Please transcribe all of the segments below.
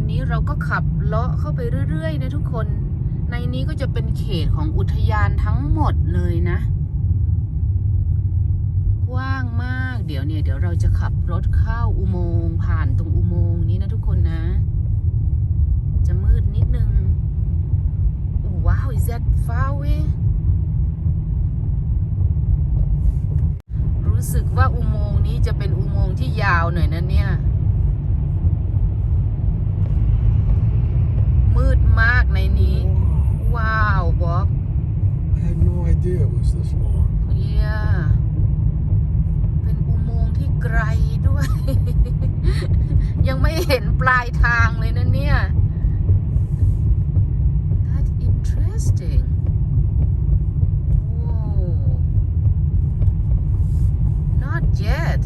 อนนี้เราก็ขับเลาะเข้าไปเรื่อยๆนะทุกคน ในนี้ก็จะเป็นเขตของอุทยานทั้งหมดเลยนะ กว้างมาก เดี๋ยวเนี่ย เดี๋ยวเราจะขับรถเข้าอุโมงค์ผ่านตรงอุโมงค์นี้นะทุกคนนะ จะมืดนิดนึงว้าว is that far away รู้สึกว่าอุโมงค์นี้จะเป็นอุโมงค์ที่ยาวหน่อยนะเนี่ย มื ดมากในนี้ Wow. ว้าวบ๊อบ I had no idea it was this long. เยียเป็นอุโมงค์ที่ไกลด้วย ยังไม่เห็นปลายทางเลยนะเนี่ย That's interesting Whoa Not yet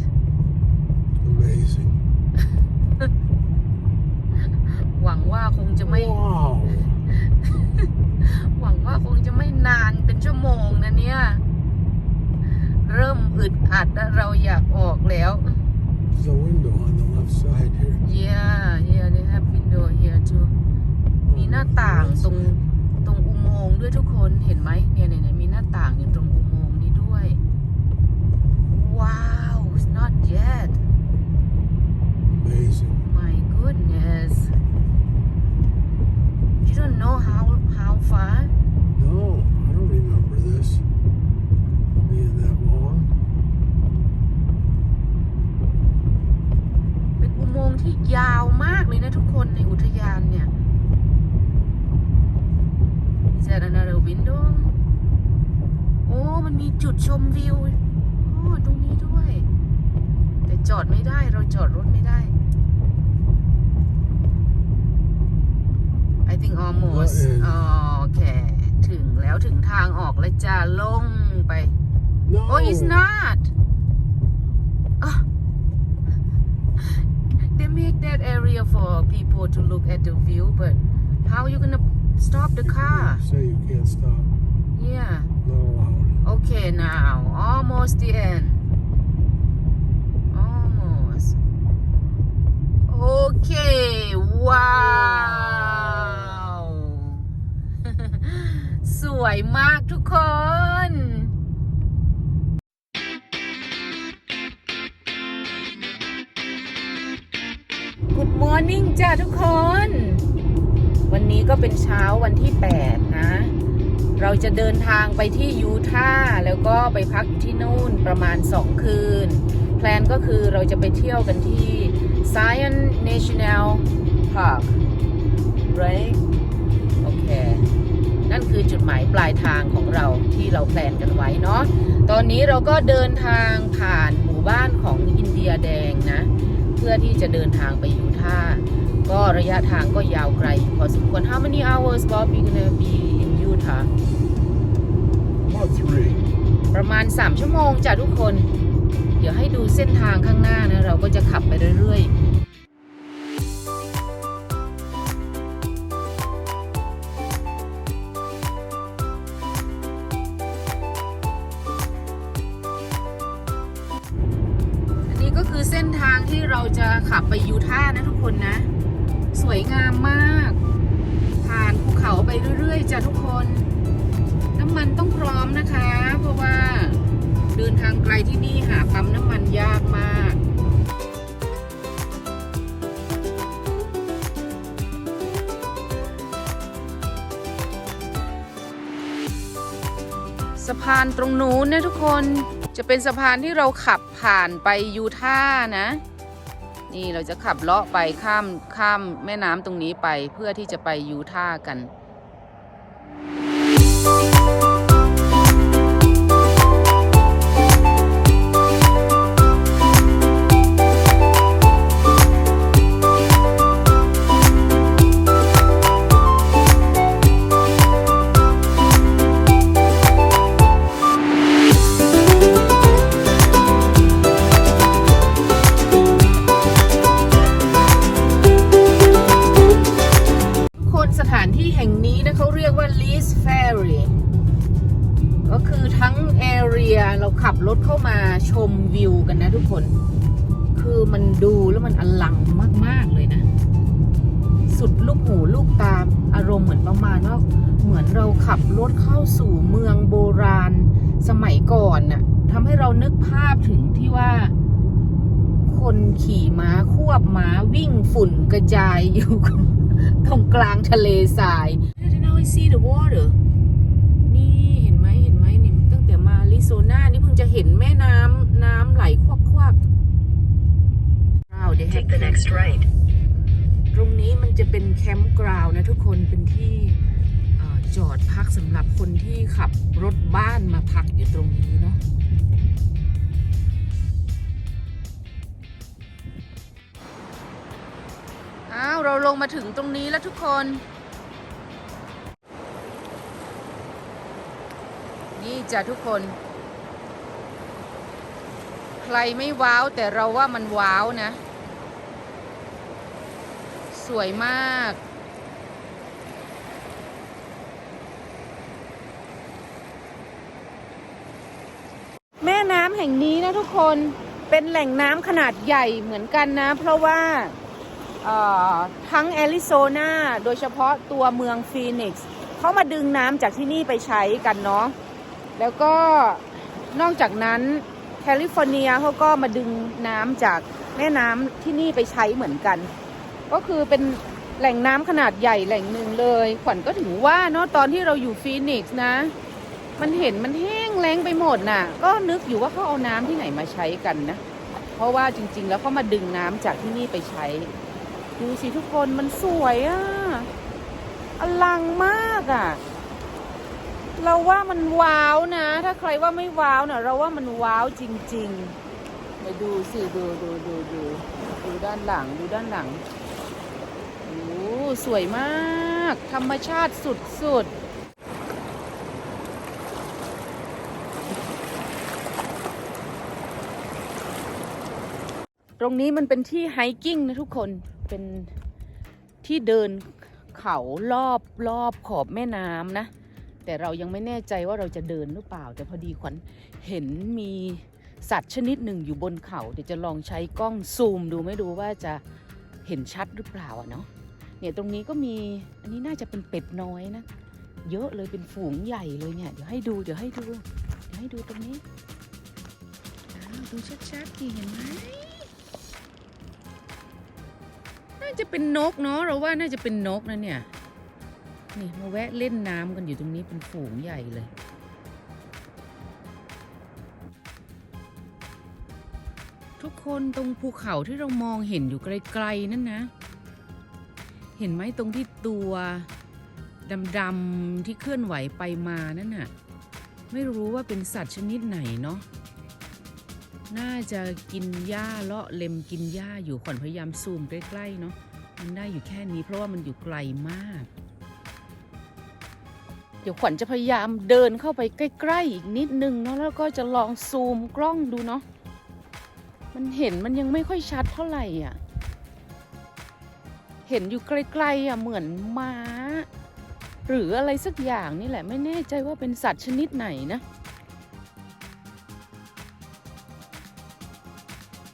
Amazing. หวังว่าคงจะไม่ Wow. หวังว่าคงจะไม่นานเป็น ชั่วโมงนะเนี่ย เริ่มอึดอัดแล้วเราอยากออกแล้ว There's a window on the left side here. Yeah yeah they have window here too มีหน้าต่างตรงตรงอุโมงค์ด้วยทุกคนเห็นไหมเนี่ยเนี่ยเนี่ยมีหน้าต่างอยู่ตรงอุโมงค์นี้ด้วย ว้าว it's not yet Amazing. my goodness you don't know how how far No, I don't remember this being that long. เป็นอุโมงค์ที่ยาวมากเลยนะทุกคนในอุทยานเนี่ย Is that another window โอ้ มันมีจุดชมวิวโอ้ตรงนี้ด้วย แต่จอดไม่ได้ เราจอดรถไม่ได้ I think almost อ๋อโอเค ถึงแล้วถึงทางออกแล้วจะลงไป No. Oh, it's not. Ah. They make that area for people to look at the view, but how you gonna stop the car? Say you can't stop. Yeah. Not allowed. Okay, now almost the end. Almost. Okay. Wow. สวยมากทุกคน Good morning จ้าทุกคน วันนี้ก็เป็นเช้าวันที่ 8 นะ เราจะเดินทางไปที่ยูทาห์แล้วก็ไปพักที่นู่นประมาณ 2 คืน แพลนก็คือเราจะไปเที่ยวกันที่ Zion National Park right โอเค นั่นคือจุดหมายปลายทางของเราที่เราแพลนกันไว้เนาะ ตอนนี้เราก็เดินทางผ่านหมู่บ้านของอินเดียแดงนะ พื่อที่จะเดินทางไปยูทาห์ก็ระยะทางก็ยาวไกลอยู่พอสมควร How many hours Bob you gonna be in Utah About three. ประมาณ 3 ชั่วโมงจ้ะทุกคน เดี๋ยวให้ดูเส้นทางข้างหน้านะ เราก็จะขับไปเรื่อยๆ คือเส้นทางที่เราจะขับไปยูท่านะทุกคนนะ สวยงามมาก ผ่านภูเขาไปเรื่อยๆจ้ะทุกคน น้ำมันต้องพร้อมนะคะ เพราะว่าเดินทางไกลที่นี่หาปั๊มน้ำมันยากมากสะพานตรงนู้นนะทุกคน จะเป็นสะพานที่เราขับผ่านไปยูท่านะ นี่เราจะขับเลาะไปข้ามข้ามแม่น้ำตรงนี้ไปเพื่อที่จะไปยูท่ากัน แล้วมันอลังมาก ๆ เลยนะ สุดลูกหูลูกตาอารมณ์เหมือนประมาณว่าเหมือนเราขับรถเข้าสู่เมืองโบราณสมัยก่อนน่ะทำให้เรานึกภาพถึงที่ว่า คนขี่ม้าควบม้าวิ่งฝุ่นกระจายอยู่ตรงกลางทะเลทราย Now I see the water นี่เห็นไหมเห็นไหมนี่ตั้งแต่มาอาริโซนานี่เพิ่งจะเห็นแม่น้ำน้ำไหลควักควักว้าวเ left right. ตรงนี้มันจะเป็นแคมป์กราวนะทุกคนเป็นที่จอดพักสำหรับคนที่ขับรถบ้านมาพักอยู่ตรงนี้เนาะอ้าวเราลงมาถึงตรงนี้แล้วทุกคน นี่จ้ะทุกคน ใครไม่ว้าวแต่เราว่ามันว้าวนะ สวยมาก แม่น้ำแห่งนี้นะทุกคนเป็นแหล่งน้ำขนาดใหญ่เหมือนกันนะ เพราะว่าทั้งแอริโซนาโดยเฉพาะตัวเมืองฟีนิกซ์เขามาดึงน้ำจากที่นี่ไปใช้กันเนาะแล้วก็นอกจากนั้นแคลิฟอร์เนียเขาก็มาดึงน้ำจากแม่น้ำที่นี่ไปใช้เหมือนกัน ก็คือเป็นแหล่งน้ำขนาดใหญ่แหล่งหนึ่งเลย ขวัญก็ถึงว่าเนาะตอนที่เราอยู่ฟีนิกซ์นะ มันเห็นมันแห้งแล้งไปหมดน่ะ ก็นึกอยู่ว่าเขาเอาน้ำที่ไหนมาใช้กันนะ เพราะว่าจริง ๆ แล้วเขามาดึงน้ำจากที่นี่ไปใช้ ดูสิทุกคนมันสวยอะอลังมากอะเราว่ามันว้าวนะ ถ้าใครว่าไม่ว้าวเนะ่ะเราว่ามันว้าวจริงๆไปดูสิดูดูดูดูดูด้านหลังดูด้านหลัง สวยมาก ธรรมชาติสุดๆตรงนี้มันเป็นที่ไฮกิ้งนะทุกคน เป็นที่เดินเขารอบรอบขอบแม่น้ำนะ แต่เรายังไม่แน่ใจว่าเราจะเดินหรือเปล่า แต่พอดีขวัญเห็นมีสัตว์ชนิดหนึ่งอยู่บนเขา เดี๋ยวจะลองใช้กล้องซูมดูไม่ดูว่าจะเห็นชัดหรือเปล่าอะเนาะ เนี่ยตรงนี้ก็มีอันนี้น่าจะเป็นเป็ดน้อยนะ เยอะเลยเป็นฝูงใหญ่เลยเนี่ยเดี๋ยวให้ดูเดี๋ยวให้ดูเดี๋ยวให้ดูตรงนี้ดูชัดๆดีเห็นไหมน่าจะเป็นนกเนาะเราว่าน่าจะเป็นนกนะเนี่ยนี่มาแวะเล่นน้ำกันอยู่ตรงนี้เป็นฝูงใหญ่เลยทุกคนตรงภูเขาที่เรามองเห็นอยู่ไกลๆนั่นนะ เห็นไหมตรงที่ตัวดำๆที่เคลื่อนไหวไปมานั่นน่ะไม่รู้ว่าเป็นสัตว์ชนิดไหนเนาะน่าจะกินหญ้าเลาะเล็มกินหญ้าอยู่ขวัญพยายามซูมใกล้ๆเนาะมันได้อยู่แค่นี้เพราะว่ามันอยู่ไกลมาก เดี๋ยวขวัญจะพยายามเดินเข้าไปใกล้ๆอีกนิดนึงเนาะแล้วก็จะลองซูมกล้องดูเนาะมันเห็นมันยังไม่ค่อยชัดเท่าไหร่อะ เห็นอยู่ไกลๆอะเหมือนม้า หรืออะไรสักอย่างนี่แหละไม่แน่ใจว่าเป็นสัตว์ชนิดไหนนะ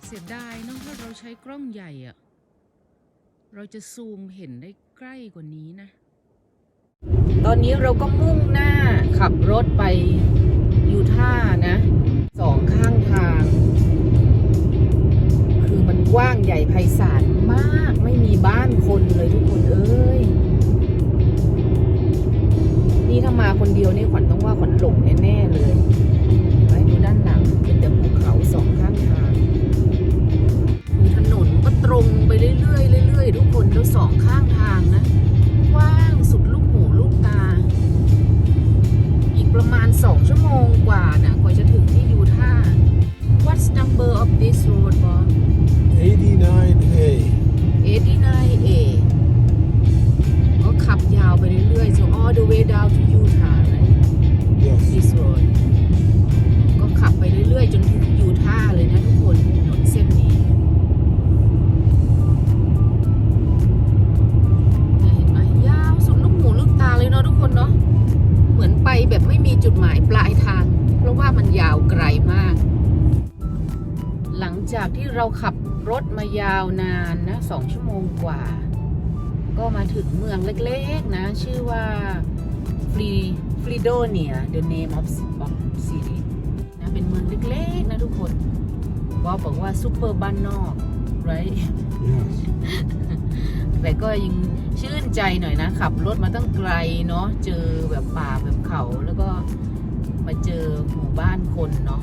เสียดายเนาะถ้าเราใช้กล้องใหญ่อะ เราจะซูมเห็นได้ใกล้กว่านี้นะ ตอนนี้เราก็มุ่งหน้าขับรถไปยูท่านะ สองข้างทาง ว้างใหญ่ไพศาลมาก ไม่มีบ้านคนเลยทุกคนเอ้ย นี่ถ้ามาคนเดียวนี่ขวัญต้องว่าขวัญหลงแน่ๆเลย ขับรถมายาวนานนะสองชั่วโมงกว่า ก็มาถึงเมืองเล็กๆนะ ชื่อว่าฟรีฟรีโดเนีย the name of of city นะเป็นเมืองเล็กๆนะทุกคนบอกบอกว่าซูเปอร์บ้านนอก right Yes. แต่ก็ยังชื่นใจหน่อยนะ ขับรถมาตั้งไกลเนาะเจอแบบป่าแบบเขาแล้วก็มาเจอหมู่บ้านคนเนาะ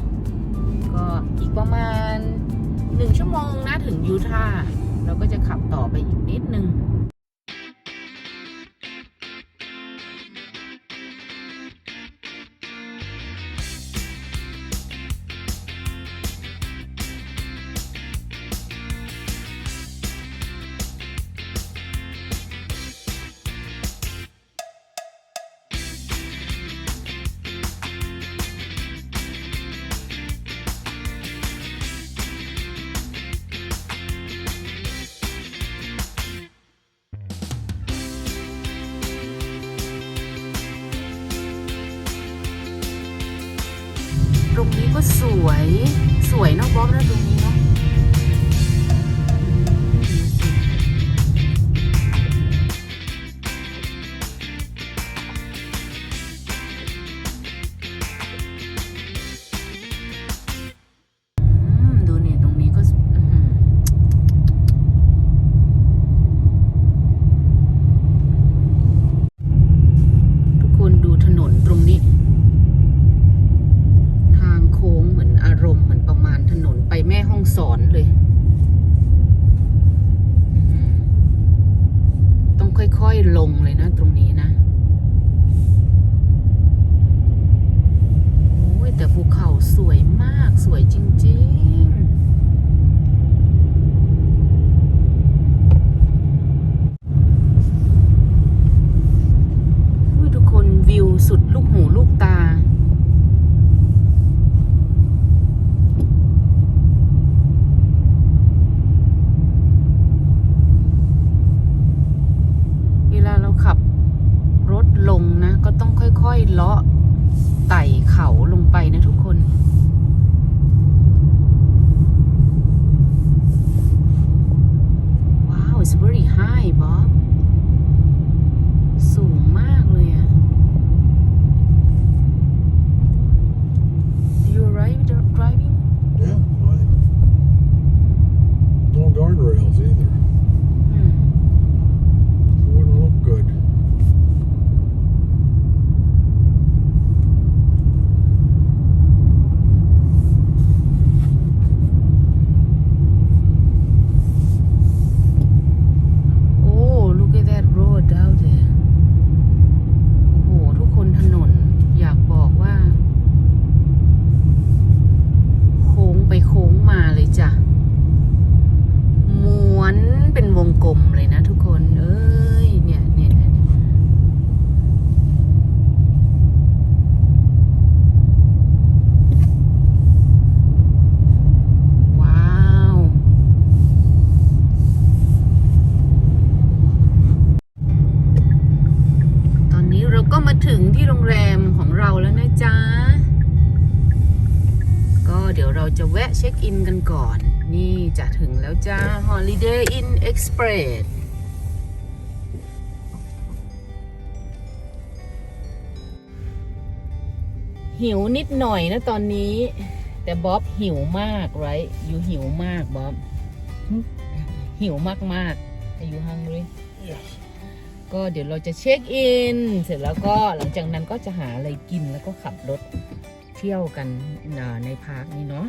ก็อีกประมาณ หนึ่งชั่วโมงนะถึงยูทาห์เราก็จะขับต่อไปอีกนิดนึง วย สวยนอกบ๊อบนะตรงนี้ ลงเลยนะตรงนี้นะโอ้ยแต่ภูเขาสวยมากสวยจริงๆอุ้ยทุกคนวิวสุดลูกหูลูกตา เวลาเราขับรถลงนะ ก็ต้อง ค่อยๆเลาะไต่เขาลงไปนะทุกคน ว้าว it's very high Bob สูงมากเลยอะ you right with the driving Yeah, fine. No guardrails either. อืม It wouldn't look good. โอ้ look at that road out there โอ้โห ทุกคนถนน อยากบอกว่า โค้งไปโค้งมาเลยจ้ะม้วนเป็นวงกลมเลยนะทุกคน เอ้ย เนี่ยเนี่ยเนี่ยเนี่ยว้าว ตอนนี้เรา ก็มาถึงที่โรงแรมของเราแล้วนะจ๊ะ ก็เดี๋ยวเราจะแวะเช็คอินกันก่อน นี่จะถึงแล้วจ้า Holiday Inn Express หิวนิดหน่อยนะตอนนี้ แต่บ๊อบหิวมากไรอยู่หิวมากบ๊อบหิวมากมากอายุฮังเลย Yes. ก็เดี๋ยวเราจะเช็คอิน เสร็จแล้วก็หลังจากนั้นก็จะหาอะไรกินแล้วก็ขับรถเที่ยวกันในพาร์คนี้เนาะ